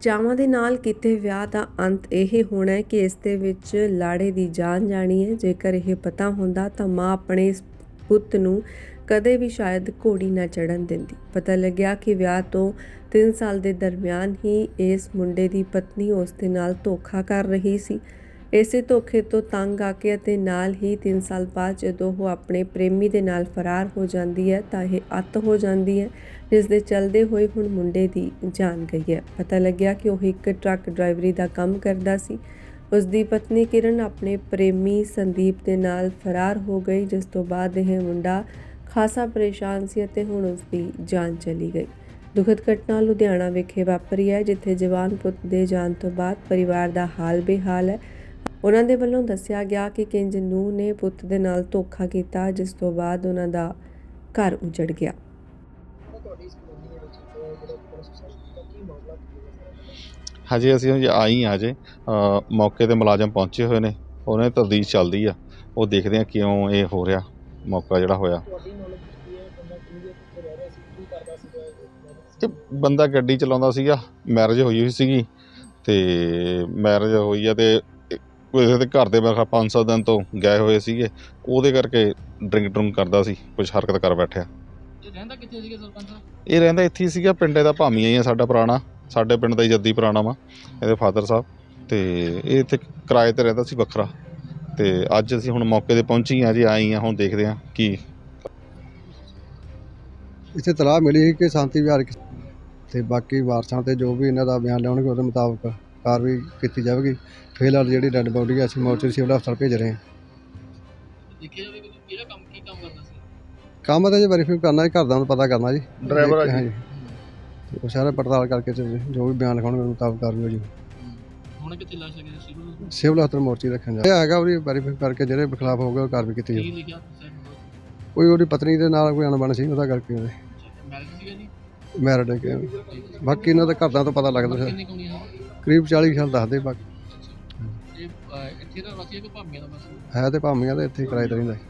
ਚਾਵਾਂ ਦੇ ਨਾਲ ਕੀਤੇ ਵਿਆਹ ਦਾ ਅੰਤ ਇਹ ਹੋਣਾ ਹੈ ਕਿ ਇਸ ਦੇ ਵਿੱਚ ਲਾੜੇ ਦੀ ਜਾਨ ਜਾਣੀ ਹੈ। ਜੇਕਰ ਇਹ ਪਤਾ ਹੁੰਦਾ ਤਾਂ ਮਾਂ ਆਪਣੇ ਇਸ ਪੁੱਤ ਨੂੰ ਕਦੇ ਵੀ ਸ਼ਾਇਦ ਘੋੜੀ ਨਾ ਚੜਨ ਦਿੰਦੀ। ਪਤਾ ਲੱਗਿਆ ਕਿ ਵਿਆਹ ਤੋਂ 3 ਸਾਲ ਦੇ ਦਰਮਿਆਨ ਹੀ ਇਸ ਮੁੰਡੇ ਦੀ ਪਤਨੀ ਉਸ ਦੇ ਨਾਲ ਧੋਖਾ ਕਰ ਰਹੀ ਸੀ। ਇਸੇ ਧੋਖੇ ਤੋਂ ਤੰਗ ਆ ਕੇ ਅਤੇ ਨਾਲ ਹੀ 3 ਸਾਲ ਬਾਅਦ ਜਦੋਂ ਉਹ ਆਪਣੇ ਪ੍ਰੇਮੀ ਦੇ ਨਾਲ ਫਰਾਰ ਹੋ ਜਾਂਦੀ ਹੈ ਤਾਂ ਇਹ ਅੱਤ ਹੋ ਜਾਂਦੀ ਹੈ ਜਿਸ ਦੇ ਚਲਦੇ ਹੋਏ ਹੁਣ ਮੁੰਡੇ ਦੀ ਜਾਨ ਗਈ ਹੈ। ਪਤਾ ਲੱਗਿਆ ਕਿ ਉਹ ਇੱਕ ਟਰੱਕ ਡਰਾਈਵਰੀ ਦਾ ਕੰਮ ਕਰਦਾ ਸੀ। ਉਸ ਦੀ ਪਤਨੀ ਕਿਰਨ ਆਪਣੇ ਪ੍ਰੇਮੀ ਸੰਦੀਪ ਦੇ ਨਾਲ ਫਰਾਰ ਹੋ ਗਈ, ਜਿਸ ਤੋਂ ਬਾਅਦ ਇਹ ਮੁੰਡਾ ਖਾਸਾ ਪਰੇਸ਼ਾਨ ਸੀ ਅਤੇ ਹੁਣ ਉਸ ਦੀ ਜਾਨ ਚਲੀ ਗਈ। ਦੁਖਦ ਘਟਨਾ ਲੁਧਿਆਣਾ ਵਿਖੇ ਵਾਪਰੀ ਹੈ, ਜਿੱਥੇ ਜਵਾਨ ਪੁੱਤ ਦੇ ਜਾਣ ਤੋਂ ਬਾਅਦ ਪਰਿਵਾਰ ਦਾ ਹਾਲ ਬੇਹਾਲ ਹੈ। ਉਹਨਾਂ ਦੇ ਵੱਲੋਂ ਦੱਸਿਆ ਗਿਆ ਕਿ ਕਿੰਜ ਨੂੰਹ ਨੇ ਪੁੱਤ ਦੇ ਨਾਲ ਧੋਖਾ ਕੀਤਾ, ਜਿਸ ਤੋਂ ਬਾਅਦ ਉਹਨਾਂ ਦਾ ਘਰ ਉਜੜ ਗਿਆ। ਹਜੇ, ਅਸੀਂ ਹਜੇ ਆਈ ਹਾਂ ਹਜੇ। ਮੌਕੇ ਤੇ ਮੁਲਾਜ਼ਮ ਪਹੁੰਚੇ ਹੋਏ ਨੇ। ਉਹਨਾਂ ਦੀ ਤਫਦੀਸ਼ ਚੱਲਦੀ ਆ। ਉਹ ਦੇਖਦੇ ਆ ਕਿਉਂ ਇਹ ਹੋ ਰਿਹਾ ਮੌਕਾ ਜਿਹੜਾ ਹੋਇਆ। ਇਹ ਬੰਦਾ ਗੱਡੀ ਚਲਾਉਂਦਾ ਸੀਗਾ। ਮੈਰਿਜ ਹੋਈ ਹੋਈ ਸੀਗੀ। ਤੇ ਮੈਰਿਜ ਹੋਈ ਆ ਤੇ ਕਿਸੇ ਦੇ ਘਰ ਦੇ ਮੈਂ 500 ਦਿਨ ਤੋਂ ਗਏ ਹੋਏ ਸੀਗੇ ਉਹਦੇ ਕਰਕੇ ਡਰਿੰਕ ਡਰੁੰਕ ਕਰਦਾ ਸੀ ਕੁਝ ਹਰਕਤ ਕਰ ਬੈਠਿਆ। ਇਹ ਰਹਿੰਦਾ ਕਿੱਥੇ ਸੀਗਾ ਸਰਪੰਚ ਸਾਹਿਬ? ਇਹ ਰਹਿੰਦਾ ਇੱਥੇ ਹੀ ਸੀਗਾ ਪਿੰਡੇ ਦਾ ਭਾਮੀਆ ਹੀ ਆ ਸਾਡਾ ਪੁਰਾਣਾ ਸਾਡੇ ਪਿੰਡ ਦਾ ਹੀ ਜੱਦੀ ਪੁਰਾਣਾ ਵਾ ਇਹਦੇ ਫਾਦਰ ਸਾਹਿਬ। ਤੇ ਇਹ ਇੱਥੇ ਕਿਰਾਏ ਤੇ ਰਹਿੰਦਾ ਸੀ ਵੱਖਰਾ। ਤੇ ਅੱਜ ਅਸੀਂ ਹੁਣ ਮੌਕੇ ਤੇ ਪਹੁੰਚੀ ਆ ਜੀ ਆਈ ਆ ਹੁਣ ਦੇਖਦੇ ਆ ਕੀ ਇੱਥੇ ਤਲਾਹ ਮਿਲੀ ਸੀ ਕਿ ਸ਼ਾਂਤੀ ਵਿਹਾਰ ਤੇ ਬਾਕੀ ਵਾਰਸਾਂ ਤੇ ਜੋ ਵੀ ਇਹਨਾਂ ਦਾ ਬਿਆਨ ਲਿਆਉਣਗੇ ਉਹਦੇ ਮੁਤਾਬਕ ਕਾਰਵਾਈ ਕੀਤੀ ਜਾਵੇਗੀ। ਫਿਲਹਾਲ ਜਿਹੜੀ ਡੈੱਡ ਬੋਡੀ ਹੈ ਅਸੀਂ ਮੋਰਚਰੀ ਸਿਵਲ ਹਸਪਤਾਲ ਭੇਜ ਰਹੇ ਹਾਂ। ਦੇਖਿਆ ਜਾਵੇ ਕਿ ਕਿਹੜਾ ਕੰਮ ਕੀ ਕੰਮ ਕਰਦਾ ਸੀ? ਕੰਮ ਤਾਂ ਜੇ ਵੈਰੀਫਾਈ ਕਰਨਾ ਹੈ ਘਰ ਦਾ ਪਤਾ ਕਰਨਾ ਜੀ। Driver ਆ ਜੀ। ਉਹ ਸਾਰਾ ਪੜਤਾਲ ਕਰਕੇ ਤੇ ਜੋ ਵੀ ਬਿਆਨ ਲਿਖਾਉਣਗੇ ਮੁਤਾਬਕ ਕਾਰਵਾਈ ਹੋ ਜੀ। ਹੁਣ ਕਿੱਥੇ ਲਾ ਸਕਦੇ ਸੀ ਸਿਵਲ ਹਸਪਤਾਲ? ਮੋਰਚਰੀ ਰੱਖਣ ਜਾ ਇਹ ਹੈਗਾ ਉਹਦੀ ਵੈਰੀਫਾਈ ਕਰਕੇ ਜਿਹੜੇ ਖਿਲਾਫ ਹੋਊਗਾ ਉਹ ਕਾਰਵਾਈ ਕੀਤੀ ਜਾਵੇ ਕੋਈ ਉਹਦੀ ਪਤਨੀ ਦੇ ਨਾਲ ਕੋਈ ਅਣਬਣ ਸੀ ਉਹਦਾ ਕਰਕੇ ਉਹਦੇ। ਮੈਰਿਜ ਸੀਗਾ ਜੀ? ਮੈਰਿਡ ਹੈ ਬਾਕੀ ਇਹਨਾਂ ਦੇ ਘਰਦਿਆਂ ਤੋਂ ਪਤਾ ਲੱਗਦਾ ਸੀ ਕਿੰਨੀ ਕੋਣੀ ਹੈ ਕਰੀਬ 40 ਸਾਲ ਦੱਸਦੇ ਬਾਕੀ। ਇਹ ਅਹ, ਇੱਥੇ ਦਾ ਵਾਸੀ ਹੈ ਕਿ ਭਾਮੀਆਂ ਦਾ ਬਸ ਹੈ ਤੇ ਭਾਮੀਆਂ ਦੇ ਇੱਥੇ ਕਿਰਾਏ ਤੇ ਰਹਿੰਦਾ ਸੀ।